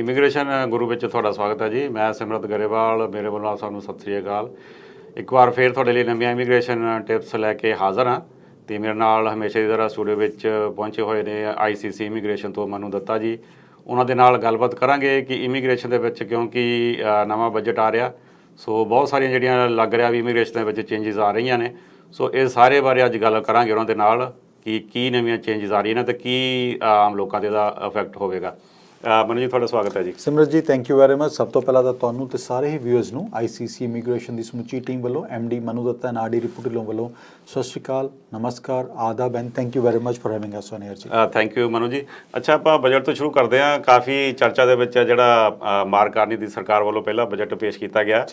Immigration ਗੁਰੂ ਵਿੱਚ ਤੁਹਾਡਾ ਸਵਾਗਤ ਹੈ ਜੀ। ਮੈਂ ਸਿਮਰਤ ਗਰੇਵਾਲ, ਮੇਰੇ ਵੱਲੋਂ ਆਪ ਸਭ ਨੂੰ ਸਤਿ ਸ੍ਰੀ ਅਕਾਲ। ਇੱਕ ਵਾਰ ਫੇਰ ਤੁਹਾਡੇ ਲਈ ਨਵੀਆਂ ਇਮੀਗ੍ਰੇਸ਼ਨ ਟਿਪਸ ਲੈ ਕੇ ਹਾਜ਼ਰ ਹਾਂ ਤੇ ਮੇਰੇ ਨਾਲ ਹਮੇਸ਼ਾ ਦੀ ਤਰ੍ਹਾਂ ਸਟੂਡੀਓ ਵਿੱਚ ਪਹੁੰਚੇ ਹੋਏ ਨੇ ਆਈਸੀਸੀ ਇਮੀਗ੍ਰੇਸ਼ਨ ਤੋਂ ਮਨੂ ਦੱਤਾ ਜੀ। ਉਹਨਾਂ ਦੇ ਨਾਲ ਗੱਲਬਾਤ ਕਰਾਂਗੇ ਕਿ ਇਮੀਗ੍ਰੇਸ਼ਨ ਦੇ ਵਿੱਚ ਕਿਉਂਕਿ ਨਵਾਂ ਬਜਟ ਆ ਰਿਹਾ। ਸੋ ਬਹੁਤ ਸਾਰੀਆਂ ਜਿਹੜੀਆਂ ਲੱਗ ਰਿਹਾ ਵੀ ਇਮੀਗ੍ਰੇਸ਼ਨ ਦੇ ਵਿੱਚ ਚੇਂਜਸ ਆ ਰਹੀਆਂ ਨੇ। ਸੋ ਇਹ ਸਾਰੇ ਬਾਰੇ ਅੱਜ ਗੱਲ ਕਰਾਂਗੇ ਉਹਨਾਂ ਦੇ ਨਾਲ ਕਿ ਕੀ ਨਵੀਆਂ ਚੇਂਜਸ ਆ ਰਹੀਆਂ ਨੇ ਤੇ ਕੀ ਆਮ ਲੋਕਾਂ ਤੇ ਇਹਦਾ ਇਫੈਕਟ ਹੋਵੇਗਾ। ਮਨੂ ਜੀ ਤੁਹਾਡਾ ਸਵਾਗਤ ਹੈ ਜੀ। ਸਿਮਰਤ ਜੀ ਥੈਂਕ ਯੂ ਵੈਰੀ ਮਚ ਸਭ ਤੋਂ ਪਹਿਲਾਂ ਤਾਂ ਤੁਹਾਨੂੰ ਤੇ ਸਾਰੇ ਹੀ ਵਿਊਅਰਸ ਨੂੰ ਆਈਸੀਸੀ ਇਮੀਗ੍ਰੇਸ਼ਨ ਦੀ ਸਮੁੱਚੀ ਟੀਮ ਵੱਲੋਂ ਐਮਡੀ ਮਨੂ ਦੱਤਾ ਆਰਡੀ ਰਿਪੋਰਟਲੋਂ ਵੱਲੋਂ ਸਤਿ ਸ਼੍ਰੀ ਅਕਾਲ ਨਮਸਕਾਰ ਆਦਾਬ and thank you very much for having us on air ਜੀ ਥੈਂਕ ਯੂ ਮਨੂ ਜੀ। ਅੱਛਾ ਆਪਾਂ ਬਜਟ ਤੋਂ ਸ਼ੁਰੂ ਕਰਦੇ ਹਾਂ। ਕਾਫੀ ਚਰਚਾ ਦੇ ਵਿੱਚ ਜਿਹੜਾ ਅ, ਮਾਰਕ ਕਾਰਨੀ ਦੀ ਸਰਕਾਰ ਵੱਲੋਂ ਪਹਿਲਾ ਬਜਟ ਪੇਸ਼ ਕੀਤਾ ਗਿਆ।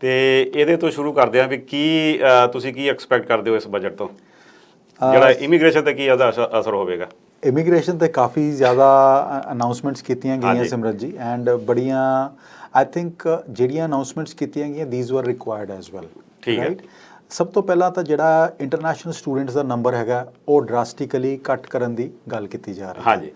ਤੇ ਇਹਦੇ ਤੋਂ ਸ਼ੁਰੂ ਕਰਦੇ ਹਾਂ ਵੀ ਕੀ ਤੁਸੀਂ ਕੀ ਐਕਸਪੈਕਟ ਕਰਦੇ ਹੋ ਇਸ ਬਜਟ ਤੋਂ? ਜਿਹੜਾ ਇਮੀਗ੍ਰੇਸ਼ਨ ਤੇ ਕੀ ਅਸਰ ਹੋਵੇਗਾ? ਇਮੀਗ੍ਰੇਸ਼ਨ ਤੇ ਕਾਫੀ ਜ਼ਿਆਦਾ ਅਨਾਉਂਸਮੈਂਟਸ ਕੀਤੀਆਂ ਗਈਆਂ। ਸਿਮਰਤ ਜੀ ਐਂਡ ਬੜੀਆਂ ਆਈ ਥਿੰਕ ਜਿਹੜੀਆਂ ਅਨਾਉਂਸਮੈਂਟਸ ਕੀਤੀਆਂ ਗਈਆਂ ਥੀਸ ਵਰ ਰਿਕੁਆਇਰਡ ਐਸ ਵੈਲ ਠੀਕ ਹੈ। ਸਭ ਤੋਂ ਪਹਿਲਾਂ ਤਾਂ ਜਿਹੜਾ ਇੰਟਰਨੈਸ਼ਨਲ ਸਟੂਡੈਂਟਸ ਦਾ ਨੰਬਰ ਹੈਗਾ ਉਹ ਡਰਾਸਟਿਕਲੀ ਘੱਟ ਕਰਨ ਦੀ ਗੱਲ ਕੀਤੀ ਜਾ ਰਹੀ ਹੈ। ਹਾਂਜੀ।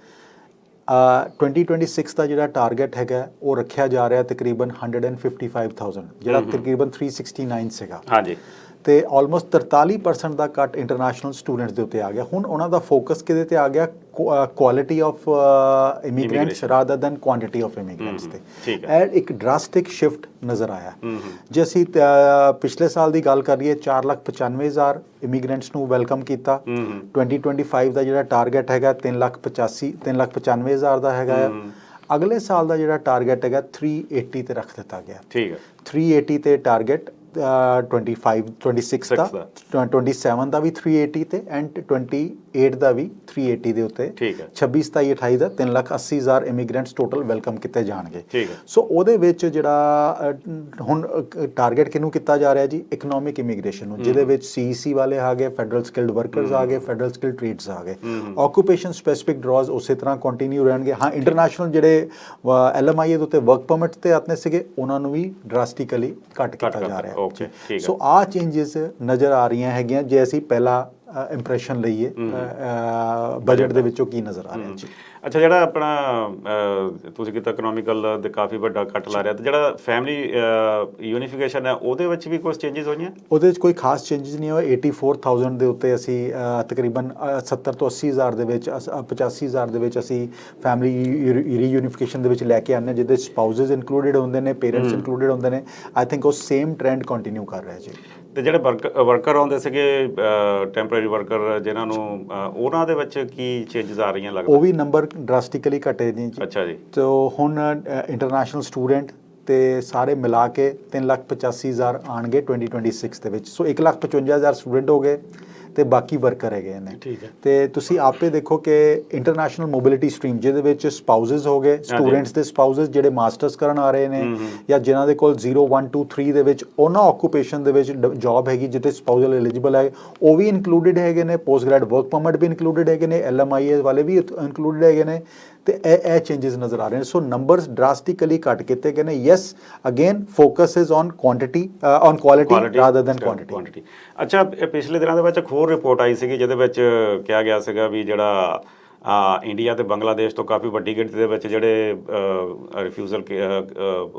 ਅ, 2026 ਦਾ ਜਿਹੜਾ ਟਾਰਗੇਟ ਹੈਗਾ ਉਹ ਰੱਖਿਆ ਜਾ ਰਿਹਾ ਤਕਰੀਬਨ 155000 ਜਿਹੜਾ ਤਕਰੀਬਨ 369 ਸੀਗਾ। ਹਾਂਜੀ। ਤੇ ਆਲਮੋਸਟ 43% ਦਾ ਕੱਟ ਇੰਟਰਨੈਸ਼ਨਲ ਸਟੂਡੈਂਟਸ ਦੇ ਉੱਤੇ ਆ ਗਿਆ। ਹੁਣ ਉਹਨਾਂ ਦਾ ਫੋਕਸ ਕਿਹਦੇ ਤੇ ਆ ਗਿਆ? Quality of immigrants. Rather than quantity of immigrants ਤੇ। ਇਹ ਇੱਕ ਡਰਾਸਟਿਕ ਸ਼ਿਫਟ ਨਜ਼ਰ ਆਇਆ। ਜੇ ਅਸੀਂ ਪਿਛਲੇ ਸਾਲ ਦੀ ਗੱਲ ਕਰੀਏ 495000 ਇਮੀਗ੍ਰੈਂਟਸ ਨੂੰ ਵੈਲਕਮ ਕੀਤਾ। ਹੂੰ ਹੂੰ। 2025 ਦਾ ਜਿਹੜਾ ਟਾਰਗੇਟ ਹੈਗਾ 385000 395000 ਦਾ ਹੈਗਾ। ਆ। ਅਗਲੇ ਸਾਲ ਦਾ ਜਿਹੜਾ ਟਾਰਗੇਟ ਹੈਗਾ 380 ਤੇ ਰੱਖ ਦਿੱਤਾ ਗਿਆ। ਠੀਕ ਹੈ। 380 ਤੇ ਟਾਰਗੇਟ 25 26 ਦਾ ਦਾ। 27 ਦਾ ਵੀ 380 ਤੇ ਐਂਡ 28 ਦਾ ਵੀ 380 ਦੇ ਉੱਤੇ। ਠੀਕ ਹੈ। 26 27 28 ਦਾ 3 ਲੱਖ 80 ਹਜ਼ਾਰ ਇਮੀਗ੍ਰੈਂਟਸ ਟੋਟਲ ਵੈਲਕਮ ਕੀਤੇ ਜਾਣਗੇ। ਠੀਕ ਹੈ। ਸੋ ਉਹਦੇ ਵਿੱਚ ਜਿਹੜਾ ਹੁਣ ਟਾਰਗੇਟ ਕਿਹਨੂੰ ਕੀਤਾ ਜਾ ਰਿਹਾ ਜੀ? ਇਕਨੋਮਿਕ ਇਮੀਗ੍ਰੇਸ਼ਨ ਨੂੰ ਜਿਹਦੇ ਵਿੱਚ ਸੀਈਸੀ ਵਾਲੇ ਆ ਗਏ ਫੈਡਰਲ ਸਕਿਲਡ ਵਰਕਰਸ ਆ ਗਏ ਫੈਡਰਲ ਸਕਿਲਡ ਟ੍ਰੇਡਸ ਆ ਗਏ। ਆਕੂਪੇਸ਼ਨ ਸਪੈਸਿਫਿਕ ਡਰਾਜ਼ ਉਸੇ ਤਰ੍ਹਾਂ ਕੰਟੀਨਿਊ ਰਹਿਣਗੇ। ਹਾਂ ਇੰਟਰਨੈਸ਼ਨਲ ਜਿਹੜੇ ਐਲਐਮਆਈ ਦੇ ਉੱਤੇ ਵਰਕ ਪਰਮਿਟ ਤੇ ਆਤਨੇ ਸੀਗੇ ਉਹਨਾਂ ਨੂੰ ਵੀ ਡਰਾਸਟਿਕਲੀ ਘੱਟ ਕੀਤਾ ਜਾ ਰਿਹਾ ਹੈ। ਸੋ ਆ ਚੇਂਜਸ ਨਜ਼ਰ ਆ ਰਹੀਆਂ ਹੈਗੀਆਂ। ਜੇ ਅਸੀਂ ਪਹਿਲਾ ਇੰਪ੍ਰੈਸ਼ਨ ਲਈਏ। ਬਜਟ ਦੇ ਵਿੱਚੋਂ ਕੀ ਨਜ਼ਰ ਆ ਰਿਹਾ ਜੀ? ਅੱਛਾ ਜਿਹੜਾ ਆਪਣਾ ਤੁਸੀਂ ਕੀਤਾ ਇਕਨੋਮਿਕਲ ਦੇ ਕਾਫੀ ਵੱਡਾ ਕੱਟ ਲਾ ਰਿਹਾ। ਤੇ ਜਿਹੜਾ ਫੈਮਿਲੀ ਯੂਨੀਫਿਕੇਸ਼ਨ ਹੈ ਉਹਦੇ ਵਿੱਚ ਵੀ ਕੁਝ ਚੇਂਜਸ ਹੋਈਆਂ? ਉਹਦੇ ਵਿੱਚ ਕੋਈ ਖਾਸ ਚੇਂਜਸ ਨਹੀਂ ਹੋਏ। 84000 ਦੇ ਉੱਤੇ ਅਸੀਂ ਤਕਰੀਬਨ ਅ, 70 ਤੋਂ 80000 ਦੇ ਵਿੱਚ ਅਸ- ਅ, 85000 ਦੇ ਵਿੱਚ ਅਸੀਂ ਫੈਮਿਲੀ ਰੀਯੂਨੀਫਿਕੇਸ਼ਨ ਦੇ ਵਿੱਚ ਲੈ ਕੇ ਆਨੇ ਜਿਹਦੇ ਸਪਾਊਸਸ ਇਨਕਲੂਡਡ ਹੁੰਦੇ ਨੇ ਪੇਰੈਂਟਸ ਇਨਕਲੂਡਡ ਹੁੰਦੇ ਨੇ। ਆਈ ਥਿੰਕ ਉਹ ਸੇਮ ਟ੍ਰੈਂਡ ਕੰਟੀਨਿਊ ਕਰ ਰਿਹਾ ਜੀ। ਤੇ ਜਿਹੜੇ ਵਰਕਰ ਆਉਂਦੇ ਸੀਗੇ ਟੈਂਪਰੇਰੀ ਵਰਕਰ ਜਿਨ੍ਹਾਂ ਨੂੰ ਉਹਨਾਂ ਦੇ ਵਿੱਚ ਕੀ ਚੇਂਜਸ ਆ ਰਹੀਆਂ ਲੱਗਦਾ? ਉਹ ਵੀ ਨੰਬਰ ਡਰਾਸਟਿਕਲੀ ਘਟੇ ਨੇ ਜੀ। ਅੱਛਾ ਜੀ। ਤੋ ਹੁਣ ਇੰਟਰਨੈਸ਼ਨਲ ਸਟੂਡੈਂਟ ਤੇ ਸਾਰੇ ਮਿਲਾ ਕੇ 385000 ਆਣਗੇ 2026 ਦੇ ਵਿੱਚ। ਸੋ 155000 ਸਟੂਡੈਂਟ ਹੋ ਗਏ। ਤੇ ਬਾਕੀ ਵਰਕਰ ਹੈਗੇ ਨੇ। ਠੀਕ ਹੈ। ਤੇ ਤੁਸੀਂ ਆਪੇ ਦੇਖੋ ਕਿ ਇੰਟਰਨੈਸ਼ਨਲ ਮੋਬਿਲਿਟੀ ਸਟਰੀਮ ਜਿਹਦੇ ਵਿੱਚ ਸਪਾਊਸਸ ਹੋ ਗਏ ਸਟੂਡੈਂਟਸ ਦੇ ਸਪਾਊਸਸ ਜਿਹੜੇ ਮਾਸਟਰਸ ਕਰਨ ਆ ਰਹੇ ਨੇ ਜਾਂ ਜਿਨ੍ਹਾਂ ਦੇ ਕੋਲ 0 1 2 3 ਦੇ ਵਿੱਚ ਉਹਨਾਂ ਆਕੂਪੇਸ਼ਨ ਦੇ ਵਿੱਚ ਜੌਬ ਹੈਗੀ ਜਿੱਤੇ ਸਪਾਊਸਲ ਐਲੀਜੀਬਲ ਹੈ ਉਹ ਵੀ ਇਨਕਲੂਡਡ ਹੈਗੇ ਨੇ ਪੋਸਟ ਗ੍ਰੈਡ ਵਰਕ ਪਰਮਿਟ ਵੀ ਇਨਕਲੂਡਡ ਹੈਗੇ ਨੇ ਐਲਐਮਆਈਐਸ ਵਾਲੇ ਵੀ ਇਨਕਲੂਡਡ ਹੈਗੇ ਨੇ। ਤੇ ਇਹ ਇਹ ਚੇਂਜਸ ਨਜ਼ਰ ਆ ਰਹੇ ਨੇ। ਸੋ ਨੰਬਰਸ ਡਰਾਸਟਿਕਲੀ ਘਟ ਕੀਤੇ ਗਏ ਨੇ। Yes again focus is on quantity on quality rather than quantity ਅੱਛਾ ਪਿਛਲੇ ਦਿਨਾਂ ਦੇ ਵਿੱਚ ਇੱਕ ਹੋਰ ਰਿਪੋਰਟ ਆਈ ਸੀਗੀ ਜਿਹਦੇ ਵਿੱਚ ਕਿਹਾ ਗਿਆ ਸੀਗਾ ਵੀ ਜਿਹੜਾ ਇੰਡੀਆ ਤੇ ਬੰਗਲਾਦੇਸ਼ ਤੋਂ ਕਾਫੀ ਵੱਡੀ ਗਿਣਤੀ ਦੇ ਵਿੱਚ ਜਿਹੜੇ ਰਿਫਿਊਜ਼ਲ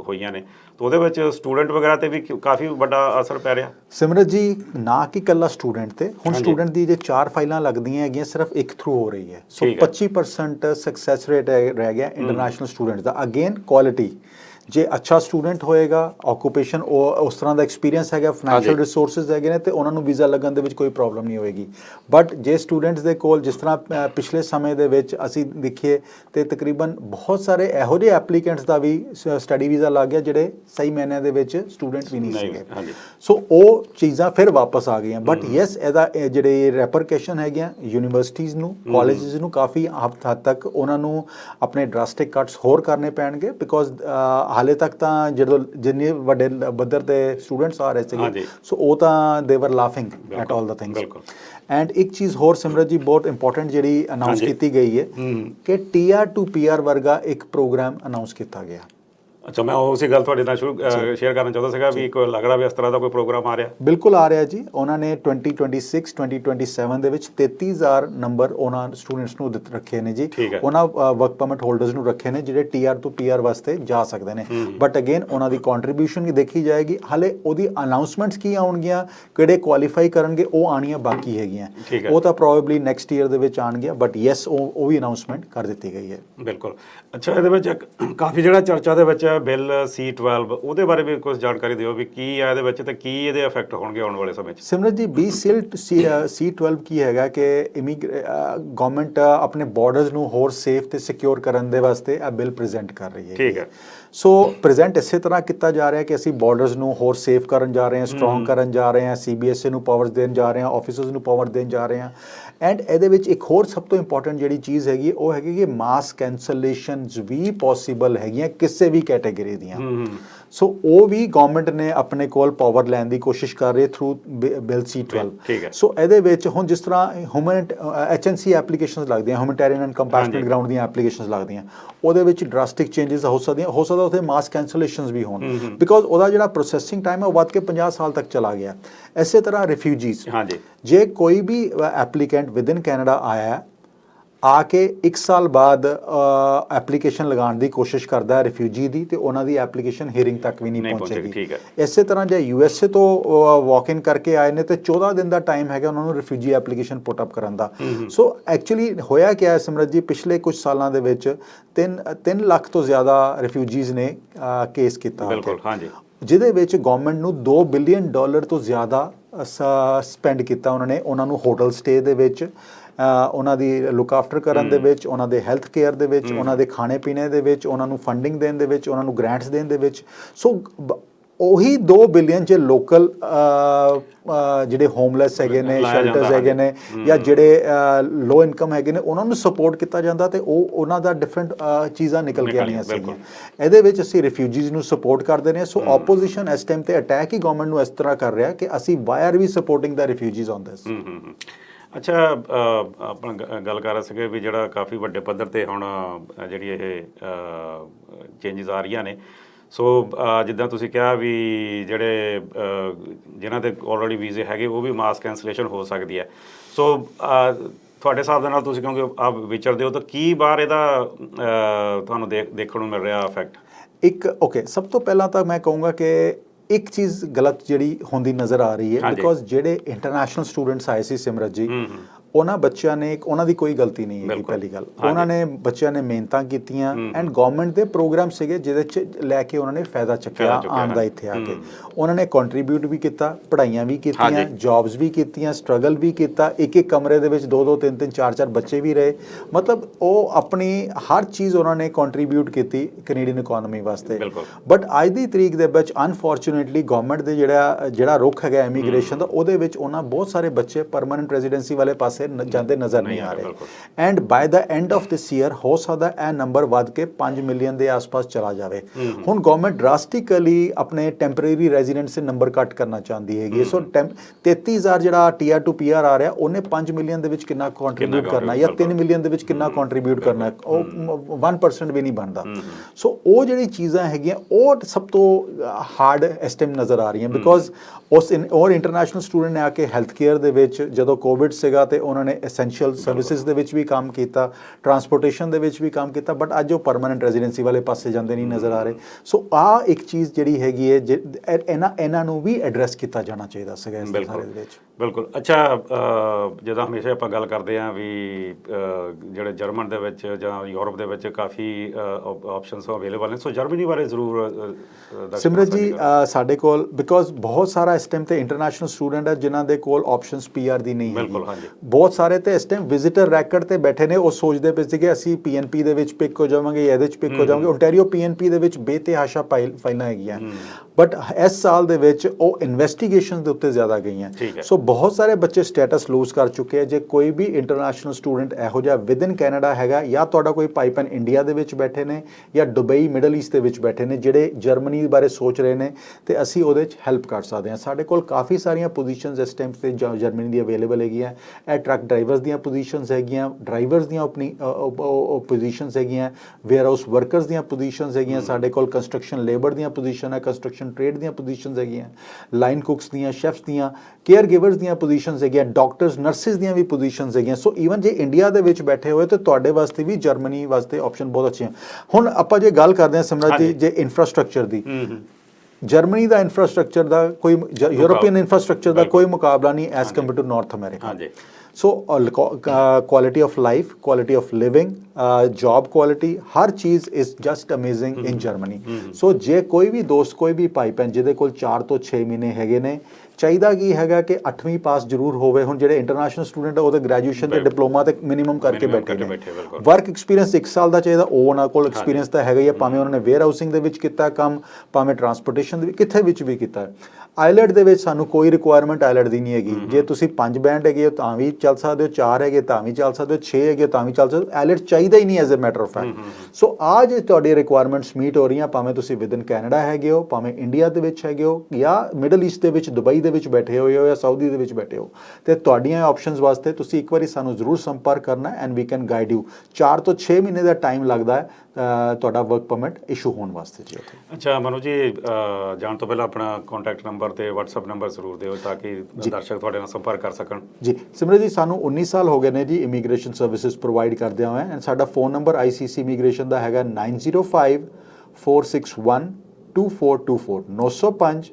ਹੋਈਆਂ ਨੇ। ਤੇ ਉਹਦੇ ਵਿੱਚ ਸਟੂਡੈਂਟ ਵਗੈਰਾ ਤੇ ਵੀ ਕਾਫੀ ਵੱਡਾ ਅਸਰ ਪੈ ਰਿਹਾ? ਸਿਮਰਤ ਜੀ ਨਾ ਕਿ ਕੱਲਾ ਸਟੂਡੈਂਟ ਤੇ ਹੁਣ। ਸਟੂਡੈਂਟ ਦੀ ਜੇ ਚਾਰ ਫਾਈਲਾਂ ਲੱਗਦੀਆਂ ਹੈਗੀਆਂ ਸਿਰਫ ਇੱਕ ਥਰੂ ਹੋ ਰਹੀ ਹੈ। ਸੋ ਠੀਕ ਹੈ। 25% ਸਕਸੈਸ ਰੇਟ ਰਹਿ ਗਿਆ ਇੰਟਰਨੈਸ਼ਨਲ ਸਟੂਡੈਂਟ ਦਾ। ਅਗੇਨ ਕੁਆਲਿਟੀ ਜੇ ਅੱਛਾ ਸਟੂਡੈਂਟ ਹੋਏਗਾ ਆਕੂਪੇਸ਼ਨ ਉਸ ਤਰ੍ਹਾਂ ਦਾ ਐਕਸਪੀਰੀਅੰਸ ਹੈਗਾ ਫਾਈਨੈਂਸ਼ੀਅਲ। ਰਿਸੋਰਸਸ ਹੈਗੇ ਨੇ ਤੇ ਉਹਨਾਂ ਨੂੰ ਵੀਜ਼ਾ ਲੱਗਣ ਦੇ ਵਿੱਚ ਕੋਈ ਪ੍ਰੋਬਲਮ ਨਹੀਂ ਹੋਏਗੀ। ਬਟ ਜੇ ਸਟੂਡੈਂਟਸ ਦੇ ਕੋਲ ਜਿਸ ਤਰ੍ਹਾਂ ਪਿਛਲੇ ਸਮੇਂ ਦੇ ਵਿੱਚ ਅਸੀਂ ਦੇਖੀਏ ਤੇ ਤਕਰੀਬਨ ਬਹੁਤ ਸਾਰੇ ਇਹੋ ਜਿਹੇ ਐਪਲੀਕੈਂਟਸ ਦਾ ਵੀ ਸਟੱਡੀ ਵੀਜ਼ਾ ਲੱਗ ਗਿਆ ਜਿਹੜੇ ਸਹੀ ਮਾਇਨਿਆਂ ਦੇ ਵਿੱਚ ਸਟੂਡੈਂਟ ਵੀ ਨਹੀਂ ਸੀਗੇ। ਹਾਂਜੀ। ਸੋ ਉਹ ਚੀਜ਼ਾਂ ਫਿਰ ਵਾਪਸ ਆ ਗਈਆਂ। ਬਟ ਯੈਸ ਇਹਦਾ ਇਹ ਜਿਹੜੇ ਰੈਪਰਕਸ਼ਨ ਹੈਗੀਆਂ ਯੂਨੀਵਰਸਿਟੀਜ਼ ਨੂੰ ਕਾਲਜਸ ਨੂੰ ਕਾਫੀ ਹੱਦ ਤੱਕ ਉਹਨਾਂ ਨੂੰ ਆਪਣੇ ਡਰਾਸਟਿਕ ਕੱਟਸ ਹੋਰ ਕਰਨੇ ਪੈਣਗੇ ਬਿਕੋਜ਼ ਹਾਲੇ ਤੱਕ ਤਾਂ ਜਦੋਂ ਜਿੰਨੇ ਵੱਡੇ ਬੱਦਰ ਤੇ ਸਟੂਡੈਂਟਸ ਆ ਰਹੇ ਸੀਗੇ। ਸੋ ਉਹ ਤਾਂ they were laughing at all the things. And ਇੱਕ ਚੀਜ਼ ਹੋਰ ਸਿਮਰਤ ਜੀ ਬਹੁਤ ਇੰਪੋਰਟੈਂਟ ਜਿਹੜੀ ਅਨਾਉਂਸ। ਕੀਤੀ ਗਈ ਹੈ ਹੂੰ। ਕਿ ਟੀਆਰ ਟੂ ਪੀਆਰ ਵਰਗਾ ਇੱਕ ਪ੍ਰੋਗਰਾਮ ਅਨਾਉਂਸ ਕੀਤਾ ਗਿਆ ਅੱਛਾ ਮੈਂ ਉਸੇ ਗੱਲ ਤੁਹਾਡੇ ਨਾਲ ਸ਼ੁਰੂ ਸ਼ੇਅਰ ਕਰਨਾ ਚਾਹੁੰਦਾ ਸੀਗਾ ਵੀ ਕੋਈ ਲੱਗ ਰਿਹਾ ਵੀ ਇਸ ਤਰ੍ਹਾਂ ਦਾ ਕੋਈ ਪ੍ਰੋਗਰਾਮ ਆ ਰਿਹਾ? ਬਿਲਕੁਲ ਆ ਰਿਹਾ ਜੀ। ਉਹਨਾਂ ਨੇ 2026 2027 ਦੇ ਵਿੱਚ 33000 ਨੰਬਰ ਉਹਨਾਂ ਸਟੂਡੈਂਟਸ ਨੂੰ ਦਿੱਤ ਰੱਖੇ ਨੇ ਜੀ। ਹੈ। ਉਹਨਾਂ ਵਰਕ ਪਰਮਿਟ ਹੋਲਡਰਸ ਨੂੰ ਰੱਖੇ ਨੇ ਜਿਹੜੇ ਟੀਆਰ ਤੋਂ ਪੀਆਰ ਵਾਸਤੇ ਜਾ ਸਕਦੇ ਨੇ। ਬਟ ਅਗੇਨ ਉਹਨਾਂ ਦੀ ਕੰਟਰੀਬਿਊਸ਼ਨ ਵੀ ਦੇਖੀ ਜਾਏਗੀ। ਹਲੇ ਉਹਦੀ ਅਨਾਉਂਸਮੈਂਟਸ ਕੀ ਆਉਣਗੀਆਂ ਕਿਹੜੇ ਕੁਆਲੀਫਾਈ ਕਰਨਗੇ ਉਹ ਆਣੀਆਂ ਬਾਕੀ ਹੈਗੀਆਂ। ਹੈ। ਉਹ ਤਾਂ ਪ੍ਰੋਬੇਬਲੀ ਨੈਕਸਟ ਈਅਰ ਦੇ ਵਿੱਚ ਆਣਗੀਆਂ ਬਟ ਯੈਸ ਉਹ ਵੀ ਅਨਾਉਂਸਮੈਂਟ ਕਰ ਦਿੱਤੀ ਗਈ ਹੈ। ਬਿਲਕੁਲ। ਅੱਛਾ ਇਹਦੇ ਵਿੱਚ ਕਾਫੀ ਜਿਹੜਾ ਚਰਚਾ ਦੇ ਵਿੱਚ ਹੈ ਬਿੱਲ C12 ਉਹਦੇ ਬਾਰੇ ਵੀ ਕੁਝ ਜਾਣਕਾਰੀ ਦਿਓ ਵੀ ਕੀ ਆ ਇਹਦੇ ਵਿੱਚ ਤੇ ਕੀ ਇਹਦੇ ਇਫੈਕਟ ਹੋਣਗੇ ਆਉਣ ਵਾਲੇ ਸਮੇਂ 'ਚ? ਸਿਮਰਤ ਜੀ ਬੀ ਸਿਲ C12 ਕੀ ਹੈਗਾ ਕਿ ਗਵਰਨਮੈਂਟ ਆਪਣੇ ਬਾਰਡਰਸ ਨੂੰ ਹੋਰ ਸੇਫ ਤੇ ਸਿਕਿਉਰ ਕਰਨ ਦੇ ਵਾਸਤੇ ਇਹ ਬਿੱਲ ਪ੍ਰੈਜ਼ੈਂਟ ਕਰ ਰਹੀ ਹੈ ਠੀਕ ਹੈ। ਸੋ ਪ੍ਰੈਜ਼ੈਂਟ ਇਸੇ ਤਰ੍ਹਾਂ ਕੀਤਾ ਜਾ ਰਿਹਾ ਕਿ ਅਸੀਂ ਬਾਰਡਰਸ ਨੂੰ ਹੋਰ ਸੇਫ ਕਰਨ ਜਾ ਰਹੇ ਹਾਂ ਸਟਰੋਂਗ ਕਰਨ ਜਾ ਰਹੇ ਹਾਂ ਸੀਬੀਐਸਈ ਨੂੰ ਪਾਵਰਸ ਦੇਣ ਜਾ ਰਹੇ ਹਾਂ ਆਫਿਸਰਸ ਨੂੰ ਪਾਵਰ ਦੇਣ ਜਾ ਰਹੇ ਹਾਂ। ਐਂਡ ਇਹਦੇ ਵਿੱਚ ਇੱਕ ਹੋਰ ਸਭ ਤੋਂ ਇੰਪੋਰਟੈਂਟ ਜਿਹੜੀ ਚੀਜ਼ ਹੈਗੀ ਉਹ ਹੈਗੀ ਕਿ ਮਾਸ ਕੈਂਸਲੇਸ਼ਨਸ ਵੀ ਪੋਸੀਬਲ ਹੈਗੀਆਂ ਕਿਸੇ ਵੀ ਕੈਟਾਗਰੀ ਦੀਆਂ। ਸੋ ਉਹ ਵੀ ਗਵਰਨਮੈਂਟ ਨੇ ਆਪਣੇ ਕੋਲ ਪਾਵਰ ਲੈਣ ਦੀ ਕੋਸ਼ਿਸ਼ ਕਰ ਰਹੀ ਹੈ ਥਰੂ ਬਿੱਲ C12 ਠੀਕ ਹੈ। ਸੋ ਇਹਦੇ ਵਿੱਚ ਹੁਣ ਜਿਸ ਤਰ੍ਹਾਂ human H and C applications ਲੱਗਦੀਆਂ ਹਿਊਮਨਿਟੇਰੀਅਨ ਐਂਡ ਕੰਪੈਸ਼ਨੇਟ। ਗਰਾਊਂਡ ਦੀਆਂ ਐਪਲੀਕੇਸ਼ਨਸ ਲੱਗਦੀਆਂ। ਉਹਦੇ ਵਿੱਚ ਡਰਾਸਟਿਕ ਚੇਂਜਸ ਹੋ ਸਕਦੀਆਂ ਹੋ ਸਕਦਾ ਉੱਥੇ ਮਾਸ ਕੈਂਸਲੇਸ਼ਨਸ ਵੀ ਹੋਣ। ਬਿਕੋਜ਼ ਉਹਦਾ ਜਿਹੜਾ ਪ੍ਰੋਸੈਸਿੰਗ ਟਾਈਮ ਹੈ ਉਹ ਵੱਧ ਕੇ 50 ਸਾਲ ਤੱਕ ਚਲਾ ਗਿਆ। ਇਸੇ ਤਰ੍ਹਾਂ ਰਿਫਿਊਜੀਜ਼ ਹਾਂਜੀ। ਜੇ ਕੋਈ ਵੀ ਐਪਲੀਕੈਂਟ ਵਿਦਿਨ ਕੈਨੇਡਾ ਆਇਆ ਆ ਕੇ 1 ਸਾਲ ਬਾਅਦ ਐਪਲੀਕੇਸ਼ਨ ਲਗਾਉਣ ਦੀ ਕੋਸ਼ਿਸ਼ ਕਰਦਾ ਹੈ ਰਿਫਿਊਜੀ ਦੀ ਤੇ ਉਹਨਾਂ ਦੀ ਐਪਲੀਕੇਸ਼ਨ ਹੀਅਰਿੰਗ ਤੱਕ ਵੀ ਨਹੀਂ ਪਹੁੰਚੇਗੀ। ਇਸੇ ਤਰ੍ਹਾਂ ਜੇ ਯੂਐਸਏ ਤੋਂ ਵਾਕ ਇਨ ਕਰਕੇ ਆਏ ਨੇ ਤੇ 14 ਦਿਨ ਦਾ ਟਾਈਮ ਹੈਗਾ ਉਹਨਾਂ ਨੂੰ ਰਿਫਿਊਜੀ ਐਪਲੀਕੇਸ਼ਨ ਪੁੱਟ ਅਪ ਕਰਨ ਦਾ। ਸੋ ਐਕਚੁਅਲੀ ਹੋਇਆ ਕੀ ਹੈ ਸਿਮਰਤ ਜੀ ਪਿਛਲੇ ਕੁਝ ਸਾਲਾਂ ਦੇ ਵਿੱਚ 3 3 ਲੱਖ ਤੋਂ ਜ਼ਿਆਦਾ ਰਿਫਿਊਜੀਜ਼ ਨੇ ਕੇਸ ਕੀਤਾ। ਬਿਲਕੁਲ ਹਾਂਜੀ। ਜਿਹਦੇ ਵਿੱਚ ਗਵਰਨਮੈਂਟ ਨੂੰ 2 ਬਿਲੀਅਨ ਡਾਲਰ ਤੋਂ ਜ਼ਿਆਦਾ ਸਪੈਂਡ ਕੀਤਾ ਉਹਨਾਂ ਨੇ ਉਹਨਾਂ ਨੂੰ ਹੋਟਲ ਸਟੇ ਦੇ ਵਿੱਚ ਉਹਨਾਂ ਦੀ ਲੁੱਕ ਆਫਟਰ ਕਰਨ ਦੇ ਵਿੱਚ ਉਹਨਾਂ ਦੇ ਹੈਲਥ ਕੇਅਰ ਦੇ ਵਿੱਚ ਉਹਨਾਂ ਦੇ ਖਾਣੇ ਪੀਣੇ ਦੇ ਵਿੱਚ ਉਹਨਾਂ ਨੂੰ ਫੰਡਿੰਗ ਦੇਣ ਦੇ ਵਿੱਚ ਉਹਨਾਂ ਨੂੰ ਗ੍ਰਾਂਟਸ ਦੇਣ ਦੇ ਵਿੱਚ। ਸੋ ਉਹੀ 2 ਬਿਲੀਅਨ ਜੇ ਲੋਕਲ ਜਿਹੜੇ ਹੋਮਲੈਸ ਹੈਗੇ ਨੇ ਸ਼ੈਲਟਰਸ ਹੈਗੇ ਨੇ ਜਾਂ ਜਿਹੜੇ ਲੋ ਇਨਕਮ ਹੈਗੇ ਨੇ ਉਹਨਾਂ ਨੂੰ ਸਪੋਰਟ ਕੀਤਾ ਜਾਂਦਾ ਤੇ ਉਹ ਉਹਨਾਂ ਦਾ ਡਿਫਰੈਂਟ ਚੀਜ਼ਾਂ ਨਿਕਲ ਕੇ ਬਿਲਕੁਲ। ਸੀਗੀਆਂ ਇਹਦੇ ਵਿੱਚ ਅਸੀਂ ਰਿਫਿਊਜੀਜ਼ ਨੂੰ ਸਪੋਰਟ ਕਰਦੇ ਨੇ ਸੋ ਆਪੋਜੀਸ਼ਨ ਇਸ ਟਾਈਮ ਤੇ ਅਟੈਕ ਹੀ ਗਵਰਨਮੈਂਟ ਨੂੰ ਇਸ ਤਰ੍ਹਾਂ ਕਰ ਰਿਹਾ ਕਿ ਅਸੀਂ why are we supporting the refugees on this. ਅੱਛਾ ਗ- ਗੱਲ ਕਰ ਰਹੇ ਸੀਗੇ ਵੀ ਜਿਹੜਾ ਕਾਫੀ ਵੱਡੇ ਪੱਧਰ ਤੇ ਹੁਣ ਜਿਹੜੀ ਇਹ ਚੇਂਜਸ ਆ ਰਹੀਆਂ ਨੇ ਸੋ ਜਿੱਦਾਂ ਤੁਸੀਂ ਕਿਹਾ ਵੀ ਜਿਹੜੇ ਜਿਨ੍ਹਾਂ ਦੇ ਆਲਰੇਡੀ ਵੀਜ਼ੇ ਹੈਗੇ ਉਹ ਵੀ ਮਾਸ ਕੈਂਸਲੇਸ਼ਨ ਹੋ ਸਕਦੀ ਹੈ। ਸੋ ਤੁਹਾਡੇ ਹਿਸਾਬ ਦੇ ਨਾਲ ਤੁਸੀਂ ਕਿਉਂਕਿ ਆਪ ਵਿਚਰਦੇ ਹੋ ਤਾਂ ਕੀ ਬਾਰ ਇਹਦਾ ਤੁਹਾਨੂੰ ਦੇਖ ਦੇਖਣ ਨੂੰ ਮਿਲ ਰਿਹਾ ਇਫੈਕਟ ਇੱਕ ਓਕੇ ਸਭ ਤੋਂ ਪਹਿਲਾਂ ਤਾਂ ਮੈਂ ਕਹੂੰਗਾ ਕਿ ਇੱਕ ਚੀਜ਼ ਗਲਤ ਜਿਹੜੀ ਹੁੰਦੀ ਨਜ਼ਰ ਆ ਰਹੀ ਹੈ। ਬਿਕੋਜ਼ ਜਿਹੜੇ ਇੰਟਰਨੈਸ਼ਨਲ ਸਟੂਡੈਂਟਸ ਆਏ ਸੀ ਸਿਮਰਤ ਜੀ ਉਹਨਾਂ ਬੱਚਿਆਂ ਨੇ ਉਹਨਾਂ ਦੀ ਕੋਈ ਗਲਤੀ ਨਹੀਂ ਹੈ। ਪਹਿਲੀ ਗੱਲ। ਉਹਨਾਂ ਨੇ ਬੱਚਿਆਂ ਨੇ ਮਿਹਨਤਾਂ ਕੀਤੀਆਂ ਐਂਡ ਗਵਰਨਮੈਂਟ ਦੇ ਪ੍ਰੋਗਰਾਮ ਸੀਗੇ ਜਿਹਦੇ ਚ ਲੈ ਕੇ ਉਹਨਾਂ ਨੇ ਫਾਇਦਾ ਚੱਕਿਆ ਦਾ। ਇੱਥੇ ਆ ਕੇ ਉਹਨਾਂ ਨੇ ਕੰਟਰੀਬਿਊਟ ਵੀ ਕੀਤਾ ਪੜ੍ਹਾਈਆਂ ਵੀ ਕੀਤੀਆਂ। ਜੌਬਸ ਵੀ ਕੀਤੀਆਂ ਸਟਰਗਲ ਵੀ ਕੀਤਾ ਇੱਕ ਇੱਕ ਕਮਰੇ ਦੇ ਵਿੱਚ ਦੋ ਦੋ ਤਿੰਨ ਤਿੰਨ ਚਾਰ ਚਾਰ ਬੱਚੇ ਵੀ ਰਹੇ ਮਤਲਬ ਉਹ ਆਪਣੀ ਹਰ ਚੀਜ਼ ਉਹਨਾਂ ਨੇ ਕੰਟਰੀਬਿਊਟ ਕੀਤੀ ਕੈਨੇਡੀਅਨ ਇਕਨੋਮੀ ਵਾਸਤੇ। ਬਟ ਅੱਜ ਦੀ ਤਰੀਕ ਦੇ ਵਿੱਚ ਅਨਫੋਰਚੂਨੇਟਲੀ ਗਵਰਨਮੈਂਟ ਦੇ ਜਿਹੜਾ ਜਿਹੜਾ ਰੁਖ ਹੈਗਾ ਇਮੀਗ੍ਰੇਸ਼ਨ ਦਾ ਉਹਦੇ ਵਿੱਚ ਉਹਨਾਂ ਬਹੁਤ ਸਾਰੇ ਬੱਚੇ ਪਰਮਨੈਂਟ ਰੈਜ਼ੀਡੈਂਸੀ ਵਾਲੇ ਪਾਸੇ ਨ- ਜਾਂਦੇ ਨਜ਼ਰ ਨਹੀਂ ਆ ਰਹੇ। And by the end of this year ਹੋ ਸਕਦਾ ਇਹ ਨੰਬਰ ਵੱਧ ਕੇ 5 ਮਿਲੀਅਨ ਦੇ ਆਸ-ਪਾਸ ਚਲਾ ਜਾਵੇ। ਹੁਣ ਗਵਰਨਮੈਂਟ ਡਰਾਸਟਿਕਲੀ ਆਪਣੇ ਟੈਂਪਰੇਰੀ ਰੈਜ਼ੀਡੈਂਟਸ ਦੇ ਨੰਬਰ ਕੱਟ ਕਰਨਾ ਚਾਹੁੰਦੀ ਹੈਗੀ ਸੋ ਟੈਂਪ- 33000 ਜਿਹੜਾ ਟੀਆਰ ਟੂ ਪੀਆਰ ਆ ਰਿਹਾ ਉਹਨੇ 5 ਮਿਲੀਅਨ ਦੇ ਵਿੱਚ ਕਿੰਨਾ ਕੰਟਰੀਬਿਊਟ ਕਰਨਾ ਜਾਂ 3 ਮਿਲੀਅਨ ਦੇ ਵਿੱਚ ਕਿੰਨਾ ਕੰਟਰੀਬਿਊਟ ਕਰਨਾ ਉਹ ਮ- 1% ਵੀ ਨਹੀਂ ਬਣਦਾ। ਸੋ ਉਹ ਜਿਹੜੀ ਚੀਜ਼ਾਂ ਹੈਗੀਆਂ ਉਹ ਸਭ ਤੋਂ ਹਾਰਡ ਇਸ ਟਾਈਮ ਨਜ਼ਰ ਆ ਰਹੀਆਂ। ਬਿਕੋਜ਼ ਉਸ ਇਨ- ਔਰ ਇੰਟਰਨੈਸ਼ਨਲ ਸਟੂਡੈਂਟ ਨੇ ਆ ਕੇ ਹੈਲਥ ਕੇਅਰ ਦੇ ਵਿੱਚ ਜਦੋਂ ਕੋਵਿਡ ਸੀਗਾ ਤੇ ਉਹਨਾਂ ਨੇ ਐਸੈਂਸ਼ੀਅਲ ਸਰਵਿਸਿਜ਼ ਦੇ ਵਿੱਚ ਵੀ ਕੰਮ ਕੀਤਾ ਟਰਾਂਸਪੋਰਟੇਸ਼ਨ ਦੇ ਵਿੱਚ ਵੀ ਕੰਮ ਕੀਤਾ ਬਟ ਅੱਜ ਉਹ ਪਰਮਨੈਂਟ ਰੈਜ਼ੀਡੈਂਸੀ ਵਾਲੇ ਪਾਸੇ ਜਾਂਦੇ ਨਹੀਂ ਨਜ਼ਰ ਆ ਰਹੇ। ਸੋ ਆ ਇੱਕ ਚੀਜ਼ ਜਿਹੜੀ ਹੈਗੀ ਹੈ ਇਹਨਾਂ ਇਹਨਾਂ ਨੂੰ ਵੀ ਐਡਰੈਸ ਕੀਤਾ ਜਾਣਾ ਚਾਹੀਦਾ ਸੀਗਾ ਇਸ ਬਿਲਕੁਲ ਸਾਰੇ ਦੇ ਵਿੱਚ। ਬਿਲਕੁਲ। ਅੱਛਾ ਜਦੋਂ ਹਮੇਸ਼ਾ ਆਪਾਂ ਗੱਲ ਕਰਦੇ ਹਾਂ ਵੀ ਜਿਹੜੇ ਜਰਮਨ ਦੇ ਵਿੱਚ ਜਾਂ ਯੂਰਪ ਦੇ ਵਿੱਚ ਕਾਫੀ ਆਪਸ਼ਨਸ ਅਵੇਲੇਬਲ ਨੇ। ਸੋ ਜਰਮਨੀ ਬਾਰੇ ਜ਼ਰੂਰ ਸਿਮਰਤ ਜੀ ਸਾਡੀ ਕੋਲ ਬਿਕੋਜ਼ ਬਹੁਤ ਸਾਰਾ ਇਸ ਟਾਈਮ ਤੇ ਇੰਟਰਨੈਸ਼ਨਲ ਸਟੂਡੈਂਟ ਹੈ ਜਿਨ੍ਹਾਂ ਦੇ ਕੋਲ ਆਪਸ਼ਨਸ ਪੀਆਰ ਦੀ ਨਹੀਂ ਬਿਲਕੁਲ, ਹੈਗੀ। ਹਾਂਜੀ। ਬਹੁਤ ਸਾਰੇ ਤੇ ਇਸ ਟਾਈਮ ਵਿਜ਼ਿਟਰ ਰੈਕਡ ਤੇ ਬੈਠੇ ਨੇ ਉਹ ਸੋਚਦੇ ਪਏ ਸੀ ਕਿ ਅਸੀਂ ਪੀਐਨਪੀ ਦੇ ਵਿੱਚ ਪਿਕ ਹੋ ਜਾਵਾਂਗੇ ਇਹਦੇ ਵਿੱਚ ਪਿਕ ਹੋ ਜਾਵਾਂਗੇ। ਓਨਟਾਰੀਓ ਪੀਐਨਪੀ ਦੇ ਵਿੱਚ ਬੇਤਹਾਸ਼ਾ ਫਾਈਲ ਫਾਈਲਾਂ ਹੈਗੀਆਂ। ਬਟ ਇਸ ਸਾਲ ਦੇ ਵਿੱਚ ਉਹ ਇਨਵੈਸਟੀਗੇਸ਼ਨਸ ਦੇ ਉੱਤੇ ਜ਼ਿਆਦਾ ਗਈਆਂ। ਸੋ ਬਹੁਤ ਸਾਰੇ ਬੱਚੇ ਸਟੇਟਸ ਲੂਜ਼ ਕਰ ਚੁੱਕੇ ਆ। ਜੇ ਕੋਈ ਵੀ ਇੰਟਰਨੈਸ਼ਨਲ ਸਟੂਡੈਂਟ ਇਹੋ ਜਿਹਾ ਵਿਦਨ ਕੈਨੇਡਾ ਹੈਗਾ ਜਾਂ ਤੁਹਾਡਾ ਕੋਈ ਪਾਈਪਨ ਇੰਡੀਆ ਦੇ ਵਿੱਚ ਬੈਠੇ ਨੇ ਜਾਂ ਦੁਬਈ ਮਿਡਲ ਈਸਟ ਦੇ ਵਿੱਚ ਬੈਠੇ ਨੇ ਜਿਹੜੇ ਜਰਮਨੀ ਬਾਰੇ ਸੋਚ ਰਹੇ ਨੇ ਤੇ ਅਸੀਂ ਉਹਦੇ 'ਚ ਹੈਲਪ ਕਰ ਸਕਦੇ ਹਾਂ। ਸਾਡੇ ਕੋਲ ਕਾਫੀ ਸਾਰੀਆਂ ਪੋਜੀਸ਼ਨਸ ਇਸ ਟਾਈਮ ਤੇ ਜਰਮਨੀ ਦੀ ਅਵੇਲੇਬਲ ਹੈਗੀਆਂ। ਇਹ ਟਰੱਕ ਡਰਾਈਵਰਸ ਦੀਆਂ ਪੋਜੀਸ਼ਨਸ ਹੈਗੀਆਂ ਡਰਾਈਵਰਸ ਦੀਆਂ ਆਪਣੀ ਪੋਜੀਸ਼ਨਸ ਹੈਗੀਆਂ ਵੇਅਰ ਹਾਊਸ ਵਰਕਰਸ ਦੀਆਂ ਪੋਜੀਸ਼ਨਸ ਹੈਗੀਆਂ ਸਾਡੇ ਕੋਲ ਕੰਸਟਰਕਸ਼ਨ ਲੇਬਰ ਦੀਆਂ ਪੋਜੀਸ਼ਨ ਹੈ ਕੰਸਟਰਕਸ਼ਨ ਟ੍ਰੇਡ ਦੀਆਂ ਪੋਜੀਸ਼ਨਸ ਹੈਗੀਆਂ ਲਾਈਨ ਕੁਕਸ ਦੀਆਂ ਸ਼ੈਫਸ ਦੀਆਂ ਕੇਅਰ ਗਿਵਰਸ ਦੀਆਂ ਪੋਜੀਸ਼ਨਸ ਹੈਗੀਆਂ ਡਾਕਟਰਸ ਨਰਸਿਸ ਦੀਆਂ ਵੀ ਪੋਜੀਸ਼ਨਸ ਹੈਗੀਆਂ। ਸੋ ਈਵਨ ਜੇ ਇੰਡੀਆ ਦੇ ਵਿੱਚ ਬੈਠੇ ਹੋਏ ਤੇ ਤੁਹਾਡੇ ਵਾਸਤੇ ਵੀ ਜਰਮਨੀ ਵਾਸਤੇ ਆਪਸ਼ਨ ਬਹੁਤ ਅੱਛੇ ਹਨ ਹੁਣ ਆਪਾਂ ਜੇ ਗੱਲ ਕਰਦੇ ਹਾਂ ਸਿਮਰਤ ਜੀ। ਜੇ ਇਨਫਰਾਸਟ੍ਰਕਚਰ ਦੀ। ਜਰਮਨੀ ਦਾ ਇਨਫਰਾਸਟ੍ਰਕਚਰ ਦਾ ਕੋਈ ਯੂਰੋਪੀਅਨ ਇਨਫਰਾਸਟ੍ਰਕਚਰ ਦਾ। ਕੋਈ ਮੁਕਾਬਲਾ ਨਹੀਂ as compare to North America ਹਾਂਜੀ। So quality of life quality of living job quality ਹਰ ਚੀਜ਼ is just amazing in Germany so ਜੇ ਕੋਈ ਵੀ ਦੋਸਤ ਕੋਈ ਵੀ ਭਾਈ ਭੈਣ ਜਿਹਦੇ ਕੋਲ 4 ਤੋਂ 6 ਮਹੀਨੇ ਹੈਗੇ ਨੇ ਚਾਹੀਦਾ ਕੀ ਹੈਗਾ ਕਿ 8ਵੀਂ ਪਾਸ ਜ਼ਰੂਰ ਹੋਵੇ ਹੁਣ ਜਿਹੜੇ ਇੰਟਰਨੈਸ਼ਨਲ ਸਟੂਡੈਂਟ ਉਹ ਤੇ ਗ੍ਰੈਜੂਏਸ਼ਨ ਤੇ। ਡਿਪਲੋਮਾ ਤੇ ਮਿਨੀਮਮ ਕਰਕੇ ਬੈਠੇ ਨੇ। ਵਰਕ ਐਕਸਪੀਰੀਅੰਸ 1 ਸਾਲ ਦਾ ਚਾਹੀਦਾ ਉਹ ਉਹਨਾਂ ਕੋਲ ਐਕਸਪੀਰੀਅੰਸ ਤਾਂ ਹੈਗਾ ਹੀ ਹੈ ਭਾਵੇਂ ਉਹਨਾਂ ਨੇ ਵੇਅਰ ਹਾਊਸਿੰਗ ਦੇ ਵਿੱਚ ਕੀਤਾ ਕੰਮ ਭਾਵੇਂ ਟਰਾਂਸਪੋਰਟੇਸ਼ਨ ਦੇ ਵਿੱਚ ਕਿੱਥੇ ਵਿੱਚ ਵੀ ਕੀਤਾ ਆਈਲੈਟ ਦੇ ਵਿੱਚ ਸਾਨੂੰ ਕੋਈ ਰਿਕੁਆਇਰਮੈਂਟ ਆਈਲੈਟ ਦੀ ਨਹੀਂ ਹੈਗੀ ਜੇ ਤੁਸੀਂ ਪੰਜ ਬੈਂਡ ਹੈਗੇ ਤਾਂ ਵੀ ਚੱਲ ਸਕਦੇ ਹੋ ਚਾਰ ਹੈਗੇ ਤਾਂ ਵੀ ਚੱਲ ਸਕਦੇ ਹੋ 6 ਹੈਗੇ ਤਾਂ ਵੀ ਚੱਲ ਸਕਦੇ ਹੋ ਆਈਲੈਟ ਚਾਹੀਦਾ ਹੀ ਨਹੀਂ as a matter of fact so ਆ ਜੇ ਤੁਹਾਡੀ ਰਿਕੁਆਇਰਮੈਂਟਸ ਮੀਟ ਹੋ ਰਹੀਆਂ ਭਾਵੇਂ ਤੁਸੀਂ ਵਿਦਨ ਕੈਨੇਡਾ ਹੈਗੇ ਹੋ ਭਾਵੇਂ ਇੰਡੀਆ ਦੇ ਵਿੱਚ ਹੈਗੇ ਹੋ ਜਾਂ ਮਿਡਲ ਈਸਟ ਦੇ ਵਿੱਚ ਦੁਬਈ ਦੇ ਵਿੱਚ ਬੈਠੇ ਹੋਏ ਹੋ ਜਾਂ ਸਾਊਦੀ ਦੇ ਵਿੱਚ ਬੈਠੇ ਹੋ ਤੇ ਤੁਹਾਡੀਆਂ ਆਪਸ਼ਨਸ ਵਾਸਤੇ ਤੁਸੀਂ ਇੱਕ ਵਾਰੀ ਸਾਨੂੰ ਜ਼ਰੂਰ ਸੰਪਰਕ ਕਰਨਾ and we can guide you 4 ਤੋਂ 6 ਮਹੀਨੇ ਦਾ ਟਾਈਮ ਲੱਗਦਾ ਹੈ ਤੁਹਾਡਾ ਵਰਕ ਪਰਮਿਟ ਇਸ਼ੂ ਹੋਣ ਵਾਸਤੇ ਜੀ ਅੱਛਾ ਮਨੂ ਜੀ ਜਾਣ ਤੋਂ ਪਹਿਲਾਂ ਆਪਣਾ ਕੰਟੈਕਟ ਨੰਬਰ ਤੇ WhatsApp ਨੰਬਰ ਜ਼ਰੂਰ ਦਿਓ ਤਾਂ ਕਿ ਦਰਸ਼ਕ ਤੁਹਾਡੇ ਨਾਲ ਸੰਪਰਕ ਕਰ ਸਕਣ। ਜੀ। ਸਿਮਰਨ ਜੀ ਸਾਨੂੰ 19 ਸਾਲ ਹੋ ਗਏ ਨੇ ਜੀ ਇਮੀਗ੍ਰੇਸ਼ਨ ਸਰਵਿਸਿਜ਼ ਪ੍ਰੋਵਾਈਡ ਕਰਦਿਆਂ ਹੋਏ। ਐਂਡ ਸਾਡਾ ਫੋਨ ਨੰਬਰ ICC ਇਮੀਗ੍ਰੇਸ਼ਨ ਦਾ ਹੈਗਾ 905 461 2424 905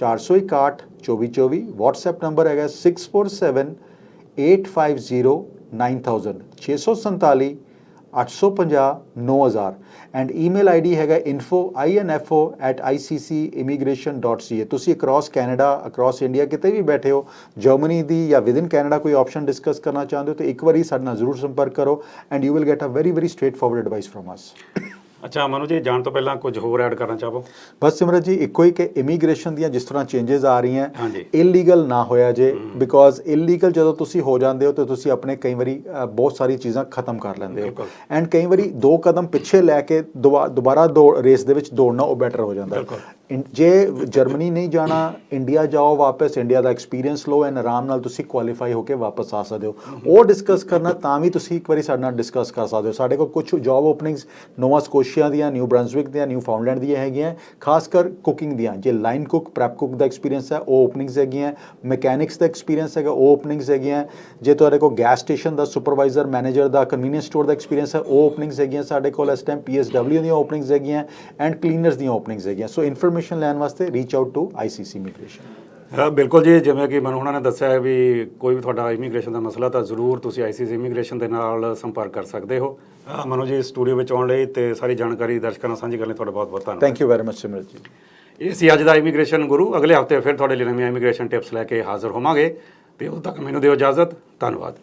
461 2424 WhatsApp ਨੰਬਰ ਹੈਗਾ 647 850 9000 647 850 9000 ਐਂਡ ਈਮੇਲ ਆਈਡੀ ਹੈਗਾ info@iccimmigration.ca ਤੁਸੀਂ ਅਕ੍ਰੋਸ ਕੈਨੇਡਾ ਅਕ੍ਰੋਸ ਇੰਡੀਆ ਕਿਤੇ ਵੀ ਬੈਠੇ ਹੋ ਜਰਮਨੀ ਦੀ ਜਾਂ ਵਿਦਿਨ ਕੈਨੇਡਾ ਕੋਈ ਆਪਸ਼ਨ ਡਿਸਕਸ ਕਰਨਾ ਚਾਹੁੰਦੇ ਹੋ, ਤਾਂ ਇੱਕ ਵਾਰੀ ਸਾਡੇ ਨਾਲ ਜ਼ਰੂਰ ਸੰਪਰਕ ਕਰੋ and you will get a very very straightforward advice from us ਅੱਛਾ ਮਨੂ ਜੀ ਜਾਣ ਤੋਂ ਪਹਿਲਾਂ ਕੁਝ ਹੋਰ ਐਡ ਕਰਨਾ ਚਾਹੋ ਬਸ ਸਿਮਰਤ ਜੀ ਇੱਕੋ ਹੀ ਕਿ ਇਮੀਗ੍ਰੇਸ਼ਨ ਦੀਆਂ ਜਿਸ ਤਰ੍ਹਾਂ ਚੇਂਜਸ ਆ ਰਹੀਆਂ ਹਾਂਜੀ। ਇਲੀਗਲ ਨਾ ਹੋਇਆ ਜੇ ਬਿਕੋਜ਼ ਇਲੀਗਲ ਜਦੋਂ ਤੁਸੀਂ ਹੋ ਜਾਂਦੇ ਹੋ ਤਾਂ ਤੁਸੀਂ ਆਪਣੇ ਕਈ ਵਾਰੀ ਅ, ਬਹੁਤ ਸਾਰੀ ਚੀਜ਼ਾਂ ਖਤਮ ਕਰ ਲੈਂਦੇ ਹੋ ਬਿਲਕੁਲ। ਐਂਡ ਕਈ ਵਾਰੀ ਦੋ ਕਦਮ ਪਿੱਛੇ ਲੈ ਕੇ ਦੁਬਾ- ਦੁਬਾਰਾ ਦੌੜ ਰੇਸ ਦੇ ਵਿੱਚ ਦੌੜਨਾ ਉਹ ਬੈਟਰ ਹੋ ਜਾਂਦਾ। ਬਿਲਕੁਲ। ਇਨ- ਜੇ ਜਰਮਨੀ ਨਹੀਂ ਜਾਣਾ, ਇੰਡੀਆ ਜਾਓ, ਵਾਪਸ ਇੰਡੀਆ ਦਾ ਐਕਸਪੀਰੀਅੰਸ ਲਓ ਐਂਡ ਆਰਾਮ ਨਾਲ ਤੁਸੀਂ ਕੁਆਲੀਫਾਈ ਹੋ ਕੇ ਵਾਪਸ ਆ ਸਕਦੇ ਹੋ। ਉਹ ਡਿਸਕਸ ਕਰਨਾ, ਤਾਂ ਵੀ ਤੁਸੀਂ ਇੱਕ ਵਾਰੀ ਸਾਡੇ ਨਾਲ ਡਿਸਕਸ ਕਰ ਸਕਦੇ ਹੋ। ਸਾਡੇ ਕੋਲ ਕੁਝ ਜੌਬ ਓਪਨਿੰਗਸ ਨੋਵਾ ਸਕੋਸ਼ੀਆ ਦੀਆਂ, ਨਿਊ ਬ੍ਰੰਸਵਿਕ ਦੀਆਂ, ਨਿਊ ਫਾਊਂਡਲੈਂਡ ਦੀਆਂ ਹੈਗੀਆਂ ਖਾਸ ਕਰ ਕੁਕਿੰਗ ਦੀਆਂ। ਜੇ ਲਾਈਨ ਕੁਕ ਪ੍ਰੈਪ ਕੁੱਕ ਦਾ ਐਕਸਪੀਰੀਅੰਸ ਹੈ, ਉਹ ਓਪਨਿੰਗਸ ਹੈਗੀਆਂ ਮੈਕੈਨਿਕਸ ਦਾ ਐਕਸਪੀਰੀਅੰਸ ਹੈਗਾ, ਉਹ ਓਪਨਿੰਗਸ ਹੈਗੀਆਂ ਜੇ ਤੁਹਾਡੇ ਕੋਲ ਗੈਸ ਸਟੇਸ਼ਨ ਦਾ ਸੁਪਰਵਾਈਜ਼ਰ ਮੈਨੇਜਰ ਦਾ ਕਨਵੀਨੀਅੰਸ ਸਟੋਰ ਦਾ ਐਕਸਪੀਰੀਅੰਸ ਹੈ, ਉਹ ਓਪਨਿੰਗਸ ਹੈਗੀਆਂ ਸਾਡੇ ਕੋਲ ਇਸ ਟਾਈਮ ਪੀਐਸਡਬਲਿਊ ਦੀਆਂ ਓਪਨਿੰਗਸ ਹੈਗੀਆਂ ਐਂਡ ਕਲੀਨਰਸ ਦੀਆਂ ਓਪਨਿੰਗਸ ਹੈਗੀਆਂ ਸੋ ਇਨਫੋਰਮੇਸ਼ਨ ਲੈਣ ਵਾਸਤੇ reach out to ICC immigration ਹਾਂ ਬਿਲਕੁਲ ਜੀ ਜਿਵੇਂ ਕਿ ਮਨੂ ਹੁਣਾਂ ਨੇ ਦੱਸਿਆ ਹੈ ਵੀ ਕੋਈ ਵੀ ਤੁਹਾਡਾ ਇਮੀਗ੍ਰੇਸ਼ਨ ਦਾ ਮਸਲਾ ਤਾਂ ਜ਼ਰੂਰ ਤੁਸੀਂ ਆਈਸੀਸੀ ਇਮੀਗ੍ਰੇਸ਼ਨ ਦੇ ਨਾਲ ਸੰਪਰਕ ਕਰ ਸਕਦੇ ਹੋ। ਮਨੂ ਜੀ ਸਟੂਡੀਓ ਵਿੱਚ ਆਉਣ ਲਈ ਤੇ ਸਾਰੀ ਜਾਣਕਾਰੀ ਦਰਸ਼ਕਾਂ ਨਾਲ ਸਾਂਝੀ ਕਰਨ ਲਈ ਤੁਹਾਡਾ ਬਹੁਤ ਬਹੁਤ ਧੰਨਵਾਦ। Thank you very much Simrat ji ਇਹ ਸੀ ਅੱਜ ਦਾ ਇਮੀਗ੍ਰੇਸ਼ਨ ਗੁਰੂ ਅਗਲੇ ਹਫ਼ਤੇ ਫਿਰ ਤੁਹਾਡੇ ਲਈ ਨਵੀਆਂ ਇਮੀਗ੍ਰੇਸ਼ਨ ਟਿਪਸ ਲੈ ਕੇ ਹਾਜ਼ਰ ਹੋਵਾਂਗੇ। ਤੇ ਉਦੋਂ ਤੱਕ ਮੈਨੂੰ ਦਿਓ ਇਜਾਜ਼ਤ। ਧੰਨਵਾਦ।